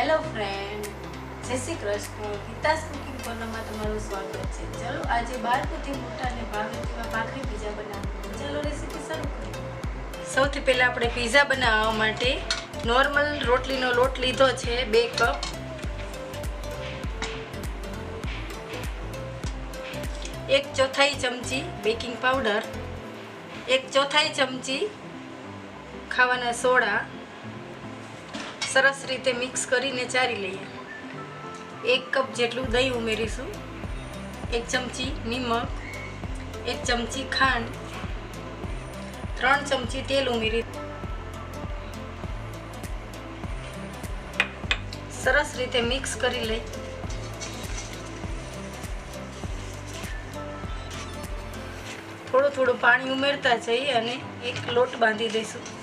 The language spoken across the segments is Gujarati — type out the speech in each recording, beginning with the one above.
હેલો ફ્રેન્ડ જય શ્રી કૃષ્ણ. ગીતાસ કુકિંગ કોર્નરમાં તમારું સ્વાગત છે. ચલો, આજે બાળકોથી મોટાને ભાવે તેવા ભાખરી પીઝા બનાવવું ચલો રેસીપી શરૂ કરીએ. સૌથી પહેલાં આપણે પીઝા બનાવવા માટે નોર્મલ રોટલીનો લોટ લીધો છે, બે કપ એક ચોથાઈ ચમચી બેકિંગ પાવડર એક ચોથાઈ ચમચી ખાવાના સોડા. સરસ રીતે મિક્સ કરીને ચારી લઈએ. એક કપ જેટલું દહીં ઉમેરીશું. એક ચમચી નિમક, એક ચમચી ખાંડ, ત્રણ ચમચી તેલ ઉમેરી સરસ રીતે મિક્સ કરી લઈ. થોડું થોડું પાણી ઉમેરતા જઈએ અને એક લોટ બાંધી દઈશું.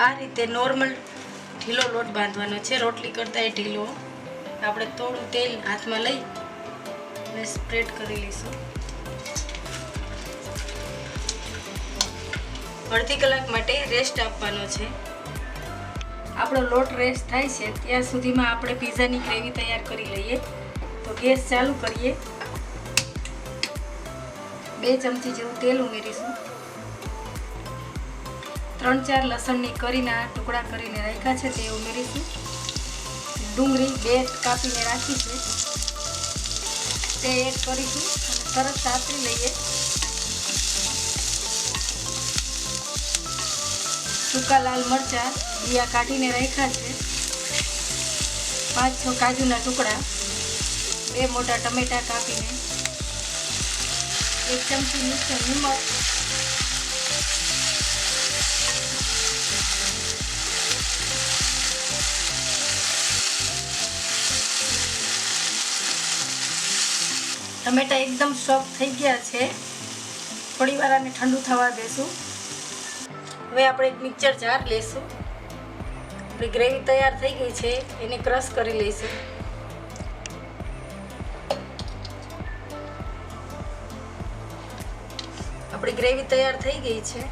આ રીતે નોર્મલ ઢીલો લોટ બાંધવાનો છે. રોટલી કરતાં એ ઢીલો. આપણે થોડું તેલ હાથમાં લઈ અને સ્પ્રેડ કરી લઈશું. અડધી કલાક માટે રેસ્ટ આપવાનો છે. આપણો લોટ રેસ્ટ થાય છે. ત્યાં સુધીમાં આપણે પીઝાની ગ્રેવી તૈયાર કરી લઈએ. તો ગેસ ચાલુ કરીએ. બે ચમચી જેવું તેલ ઉમેરીશું. ત્રણ ચાર લસણની કરીના ટુકડા કરીને રાખ્યા છે તે ઉમેરીશું. ડુંગળી બે કાપીને રાખી છે. તે એડ કરીશું અને તરત સાતરી લઈએ. સૂકા લાલ મરચાં દિયા કાઢીને રાખ્યા છે. પાંચ છ કાજુના ટુકડા, બે મોટા ટમેટા કાપીને, એક ચમચી મિક્સર નિમક ટમેટા એકદમ સોફ્ટ થઈ ગયા છે. થોડી વાર આને ઠંડુ થવા દેશું. હવે આપણે એક મિક્સર જાર લેશું. આપણી ગ્રેવી તૈયાર થઈ ગઈ છે. એને ક્રશ કરી લઈશું. આપણી ગ્રેવી તૈયાર થઈ ગઈ છે.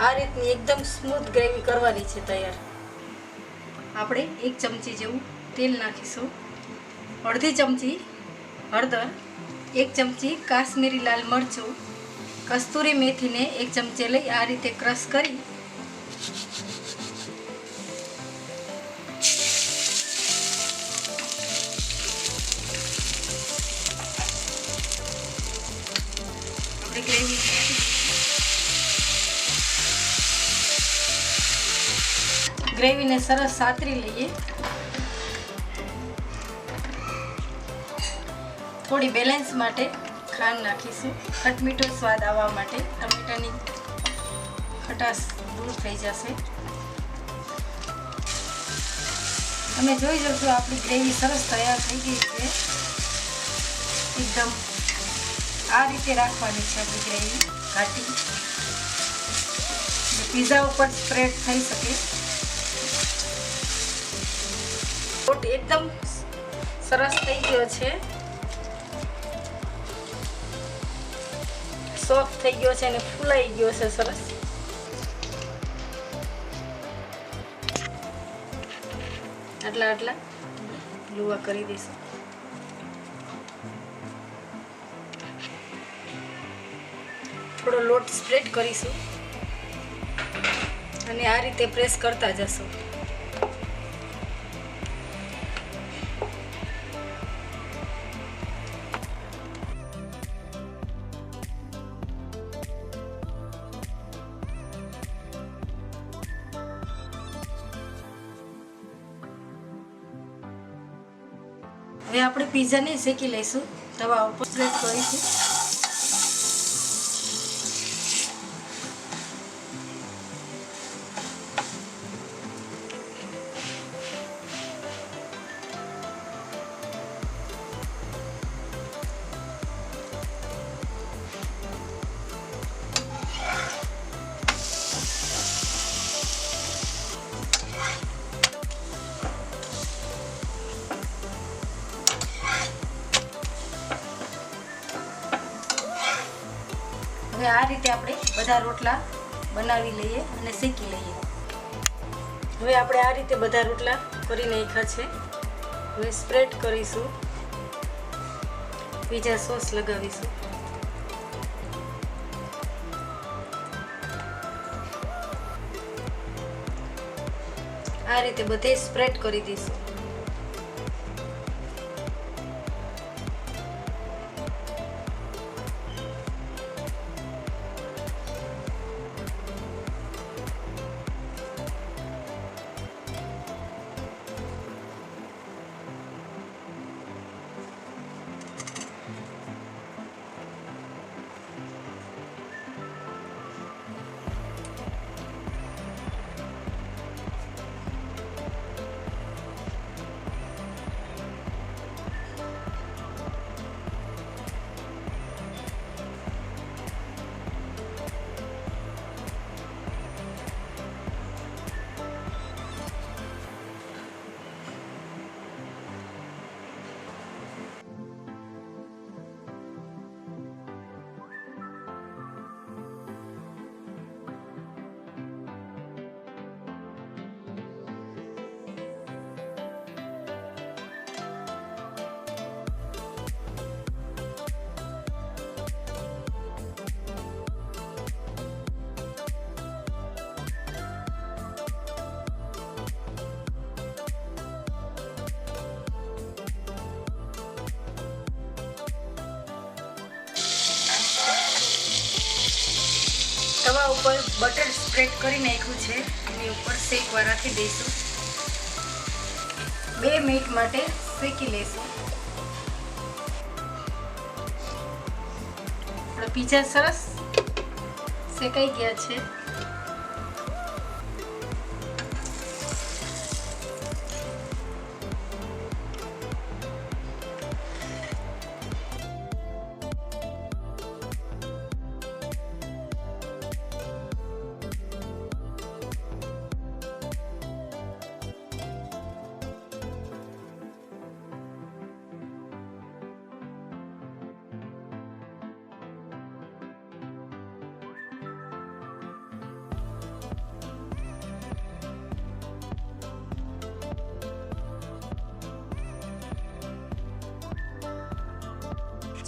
આ રીતની એકદમ સ્મૂથ ગ્રેવી કરવાની છે તૈયાર. આપણે એક ચમચી જેવું તેલ નાખીશું. અડધી ચમચી હળદર, એક ચમચી કાશ્મીરી લાલ મરચું, કસ્તુરી મેથીને એક ચમચે લઈ આ રીતે ક્રશ કરી ગ્રેવીને સરસ સાતરી લઈએ. થોડી બેલેન્સ માટે ખાંડ નાખીશું. ખટમીઠો સ્વાદ આવવા માટે ટમેટાની ખટાશ દૂર થઈ જશે. તમે જોઈ જશો, આપણી ગ્રેવી સરસ તૈયાર થઈ ગઈ છે. એકદમ આ રીતે રાખવાની છે આપણી ગ્રેવી, ઘાટી. પીઝા ઉપર સ્પ્રેડ થઈ શકે. એકદમ સરસ થઈ ગયો છે. સોફ્ટ થઈ ગયો છે અને ફૂલાઈ ગયો છે સરસ આટલા આટલા. લુવા કરી દઈશું. થોડો લોટ સ્પ્રેડ કરીશું. અને આ રીતે પ્રેસ કરતા જશું. હવે આપણે પીઝાને શેકી લઈશું. તવા ઉપર સ્પ્રેડ કરીશું. આ રીતે આપણે બધા રોટલા બનાવી લઈએ અને શેકી લઈએ. હવે આપણે આ રીતે બધા રોટલા કરી નાખ્યા છે. હવે સ્પ્રેડ કરીશું. બીજા સોસ લગાવીશું. આ રીતે બધે સ્પ્રેડ કરી દઈશું. ઉપર બટર સ્પ્રેડ કરી નાખ્યું છે. એની ઉપર શેકવા રાખી દઈશું બે મિનિટ માટે શેકી લઈશું આપણા પીઝા સરસ શેકાઈ ગયા છે.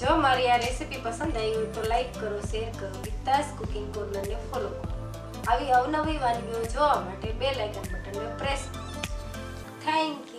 જો મારી આ રેસીપી પસંદ આવી હોય તો લાઈક કરો શેર કરો ગીતાસ કુકિંગ કોર્નરને ફોલો કરો. આવી અવનવી વાનગીઓ જોવા માટે બે લાઇકન બટનને પ્રેસ કરો. Thank you